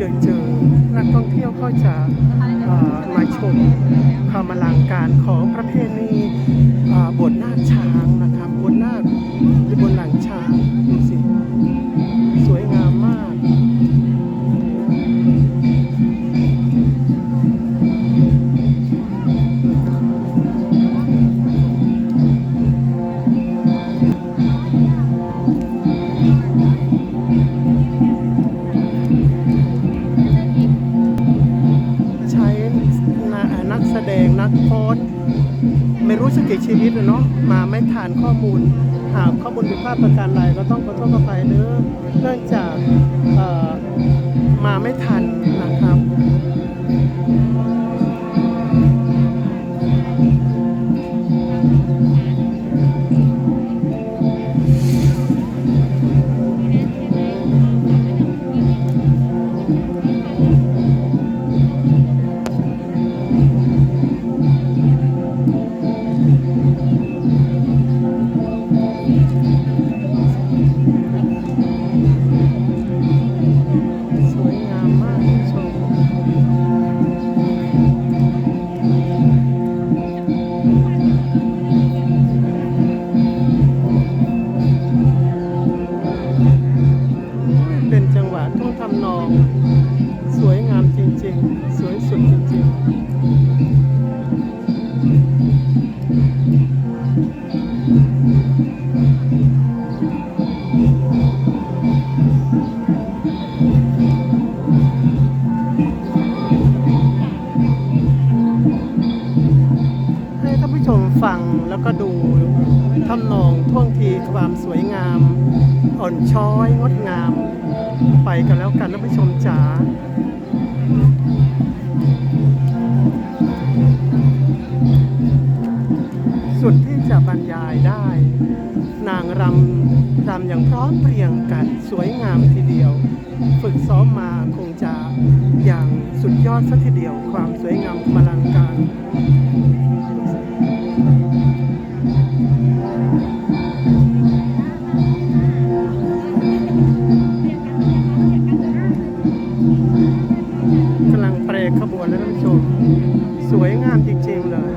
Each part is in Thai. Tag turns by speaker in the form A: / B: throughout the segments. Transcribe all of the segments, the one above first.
A: เจอเจอนักท่องเที่ยวก็จะมาชมความอลังการของประเพณีเอ่อบทนาช้าง ขอโทษขอไปเนื้อเนื่องจากเอ่อมาไม่ทัน แล้วก็ดูทำนองท่วงทีความสวยงาม อ่อนช้อยงดงาม ไปกันแล้วกันท่านผู้ชมจ๋าสุดที่จะบรรยายได้ นางรำรำอย่างพร้อมเพรียงกันสวยงามทีเดียว ฝึกซ้อมมาคงจะอย่างสุดยอดสักทีเดียว ความสวยงามอลังการ สวยงามจริงๆเลย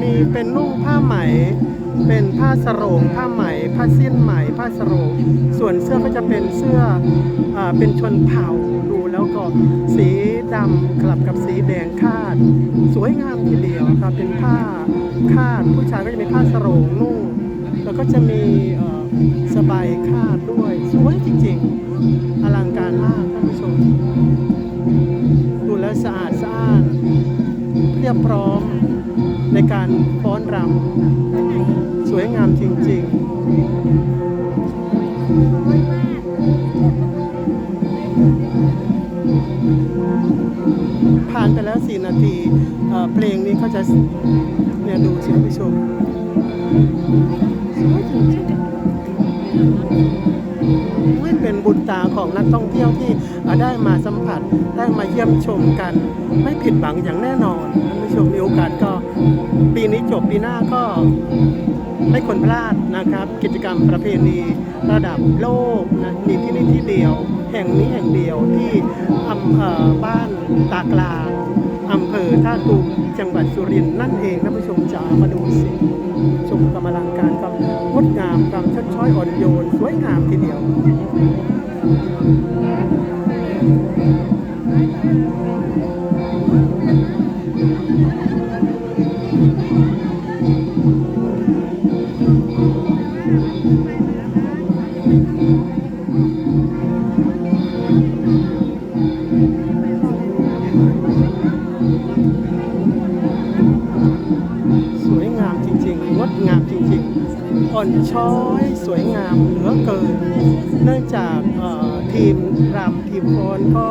A: มีเป็นนุ่งผ้าไหม เป็นผ้าสโรงผ้าไหม ผ้าสิ้นไหม ผ้าสโรงส่วนเสื้อก็จะเป็นเสื้ออาเป็นชนเผ่าดูแล้วก็สีดำกลับกับสีแดงคาด สวยงามทีเดียวครับเป็นผ้าคาดผู้ชายก็จะมีผ้าสโรงนุ่ง แล้วก็จะมีเสบายคาดด้วย สวยจริงๆ อลังการมากท่านผู้ชม ดูแลสะอาดสะอ้านเรียบพร้อมในการฟ้อนรำสวยงามจริงๆ ผ่านไปแล้ว4นาทีเพลงนี้เขาจะเนี่ยดูเสิท่านผู้ชมสวยจริงๆ เป็นบุญตาของนักท่องเที่ยวที่ได้มาสัมผัสได้มาเยี่ยมชมกัน ไม่ผิดหวังอย่างแน่นอนท่านผู้ชมมีโอกาสก็ปีนี้จบปีหน้าก็ไม่ควรพลาดนะครับ กิจกรรมประเพณีระดับโลกนะมีที่นี่ที่เดียว แห่งนี้แห่งเดียวที่อำเภอบ้านตากลางอำเภอท่าตูมจังหวัดสุรินทร์นั่นเองท่านผู้ชมจ๋ามาดูสิ ชมกำลังการกำงดงามกำชดช้อยอ่อนโยน สวยงามทีเดียว อ่อนช้อยสวยงามเหลือเกิน เนื่องจากทีมรำทีมฟ้อนก็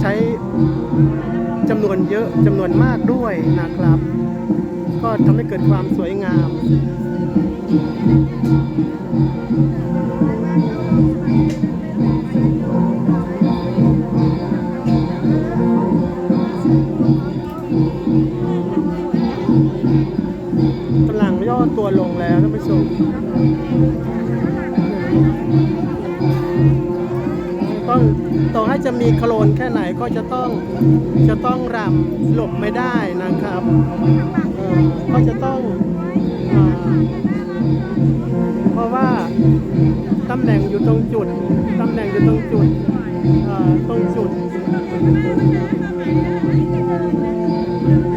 A: ใช้จำนวนเยอะจำนวนมากด้วยนะครับ ก็ทำให้เกิดความสวยงาม จะมีโคลนแค่ไหนก็จะต้องจะต้องรำหลบไม่ได้นะครับก็จะต้องอเพราะว่าตำแหน่งอยู่ตรงจุดตำแหน่งอยู่ตรงจุดตรงจุด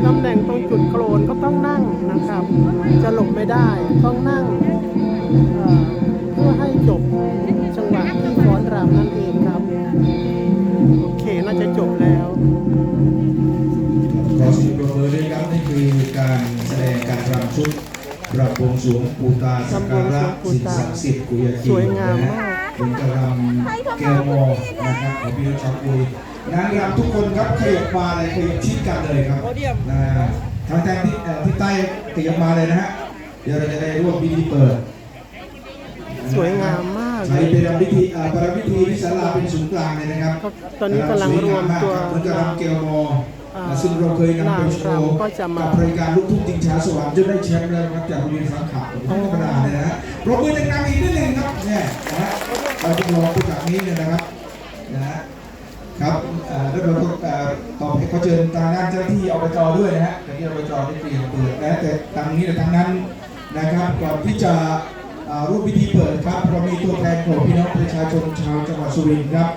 A: ตำแหน่งตรงจุดโคลนก็ต้องนั่งนะครับ จะหลบไม่ได้ต้องนั่ง
B: สวงปูตาสักการะสิ่งศักดิ์สิทธิ์กุยาจี
A: สวยงามมาก
B: เป็นกระรำแก้วมอนะครับของพี่น้องชาวกุยนางรำทุกคนครับขยับมาเลยขยับชิดกันเลยครับนะทางแทนที่ที่ใต้ขยับมาเลยนะฮะเดี๋ยวเราจะได้ร่วมพิธีเปิด
A: สวยงามมาก
B: ใช้เป็นพิธีอ่าประพิธีที่ศาลาเป็นศูนย์กลางเลยนะครับ
A: ตอนนี้กำลังรวมตัว
B: เหมือนกับรำเกลมอ ซึ่งเราเคยนำไปโชว์
A: ก็จะมา
B: กับรายการลูกทุ่งจิงช้าสวรรค์จนได้แชมป์แล้วครับจากโรงเรียนสังขารธรรมดาเนี่ยนะฮะปรบมือดังๆอีกนิดหนึ่งครับเนี่ยนะฮะเราจะลองผู้จากนี้เนี่ยนะครับนะฮะครับเอ่อแล้วเราก็เอ่อต่อไปเขาเชิญทางด้านเจ้าหน้าที่อบจด้วยนะฮะที่อบจได้เปลี่ยนเปิดนะแต่ทางนี้และทางนั้นนะครับก่อนที่จะอ่าร่วมพิธีเปิดครับเรามีตัวแทนของพี่น้องประชาชนชาวจังหวัดสุรินทร์ครับ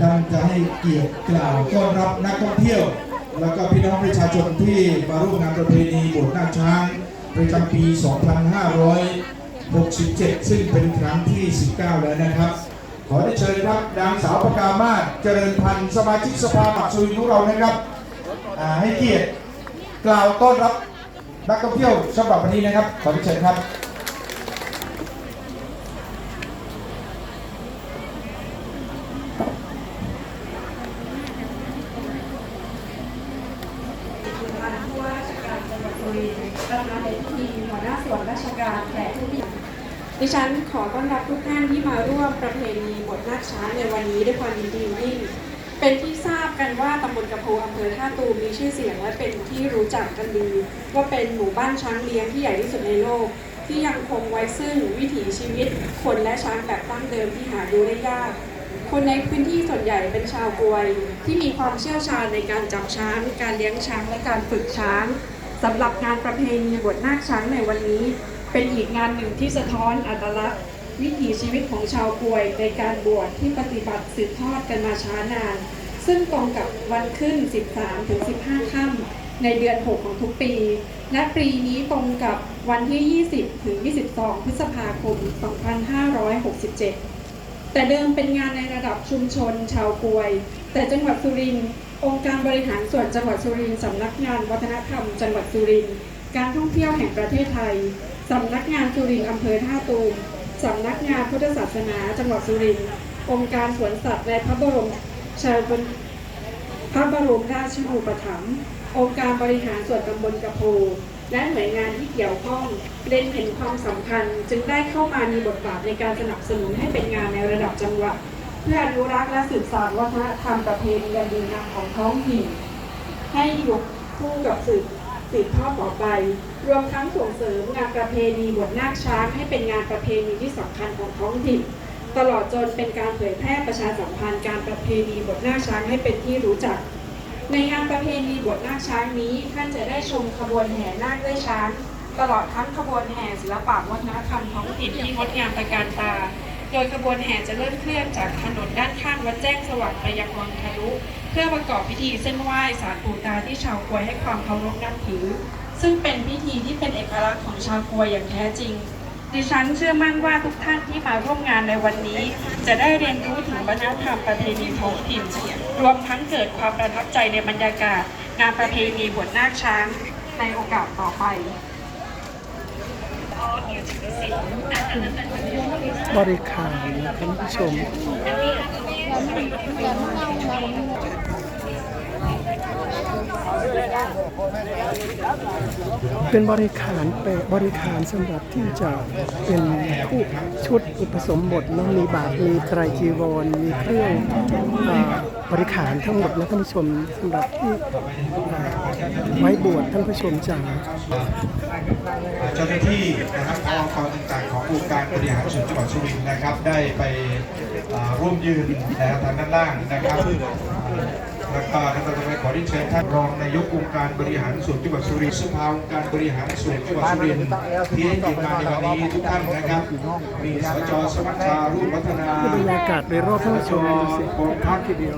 B: ท่านจะให้เกียรติกล่าวต้อนรับนักท่องเที่ยว แล้วก็พี่น้องประชาชนที่มาร่วมงานประเพณีบสถ์หน้าช้างประจำปี 2567 ซึ่งเป็นครั้งที่ 19 แล้วนะครับ ขอได้เชิญครับนางสาวประกามาศเจริญพันธ์สมาชิกสภาหมักสุรินทร์ของเรานะครับให้เกียรติกล่าวต้อนรับนักท่องเที่ยวฉบับวันนี้นะครับ ขอได้เชิญครับ
C: ท่านผู้ว่าราชการจังหวัดสุรินทร์ประธานในพิธีหัวหน้าส่วนราชการแขกผู้มี ดิฉันขอต้อนรับทุกท่านที่มาร่วมประเพณีบวชนาคช้างในวันนี้ด้วยความยินดียิ่ง เป็นที่ทราบกันว่าตำบลกระโพอำเภอท่าตูมมีชื่อเสียงและเป็นที่รู้จักกันดี ว่าเป็นหมู่บ้านช้างเลี้ยงที่ใหญ่ที่สุดในโลก ที่ยังคงไว้ซึ่งวิถีชีวิต คนและช้างแบบตั้งเดิมที่หาดูได้ยาก คนในพื้นที่ส่วนใหญ่เป็นชาวกวย ที่มีความเชี่ยวชาญในการจับช้าง การเลี้ยงช้างและการฝึกช้างสำหรับงานประเพณีบวชนาคช้างในวันนี้ เป็นอีกงานหนึ่งที่สะท้อนอัตลักษณ์ วิถีชีวิตของชาวกวยในการบวชที่ปฏิบัติสืบทอดกันมาช้านาน ซึ่งตรงกับวันขึ้น 13ถึง15 ค่ำในเดือน 6 ของทุกปี และปีนี้ตรงกับวันที่ 20ถึง22 พฤษภาคม 2567 แต่เดิมเป็นงานในระดับชุมชนชาวกวย แต่จังหวัดสุรินทร์องค์การบริหารส่วนจังหวัดสุรินทร์สำนักงานวัฒนธรรมจังหวัดสุรินทร์ การท่องเที่ยวแห่งประเทศไทย สำนักงานสุรินทร์อำเภอท่าตูมสำนักงานพุทธศาสนาจังหวัดสุรินทร์องค์การสวนสัตว์และพระบรมชาบพระบรมราชโองถัมภ์องค์การบริหารส่วนตำบลกระโพและหน่วยงานที่เกี่ยวข้องเล็งเห็นความสำคัญ จึงได้เข้ามามีบทบาทในการสนับสนุนให้เป็นงานในระดับจังหวัด เพื่ออนุรักษ์และสืบสานวัฒนธรรมประเพณีอันดีงามของท้องถิ่นให้อยู่คู่กับสืบ สืบทอดต่อไป รวมทั้งส่งเสริมงานประเพณีบวชนาคช้างให้เป็นงานประเพณีที่สำคัญของท้องถิ่น ตลอดจนเป็นการเผยแพร่ประชาสัมพันธ์การประเพณีบวชนาคช้างให้เป็นที่รู้จัก ในงานประเพณีบวชนาคช้างนี้ท่านจะได้ชมขบวนแห่นาคด้วยช้าง ตลอดทั้งขบวนแห่ศิลปะวัฒนธรรมท้องถิ่นที่งดงามตระการตา โดยขบวนแห่จะเริ่มเคลื่อนจากถนนด้านข้างวัดแจ้งสว่างไปยังวังทะลุเพื่อประกอบพิธีเส้นไหว้สารปู่ตาที่ชาวกวยให้ความเคารพนับถือ ซึ่งเป็นพิธีที่เป็นเอกลักษณ์ของชาวกวยอย่างแท้จริง ดิฉันเชื่อมั่นว่าทุกท่านที่มาร่วมงานในวันนี้ จะได้เรียนรู้ถึงวัฒนธรรมประเพณีท้องถิ่นรวมทั้งเกิดความประทับใจในบรรยากาศ งานประเพณีบวชนาคช้างในโอกาสต่อไป
A: บริขารนะท่านผู้ชมเป็นบริขารเปะบริขารสำหรับที่จะเป็นผู้ชุดอุปสมบทเนาะมีบาทมีไตรจีวรมีเครื่องอ บริขารทั้งหมดนะท่านผู้ชมสำหรับที่อ่าไว้บวชท่านผู้ชมจ๋า
B: เจ้าหน้าที่นะครับองค์กรต่างๆขององค์การบริหารส่วนจังหวัดสุรินทร์นะครับ ได้ไปอ่าร่วมยืนนะครับทางด้านล่างนะครับแล้วก็ท่านประธานขอที่เชิญท่านรองนายกองค์การบริหารส่วนจังหวัดสุรินทร์สภาองค์การบริหารส่วนจังหวัดสุรินทร์ที่ให้เกียรติมาในวันนี้ทุกท่านนะครับ มีสจสมัชชารุ่งวัฒนา
A: บรรยากาศโดยรอบท่านผู้ชมดูสิ
B: บนพักทีเดียว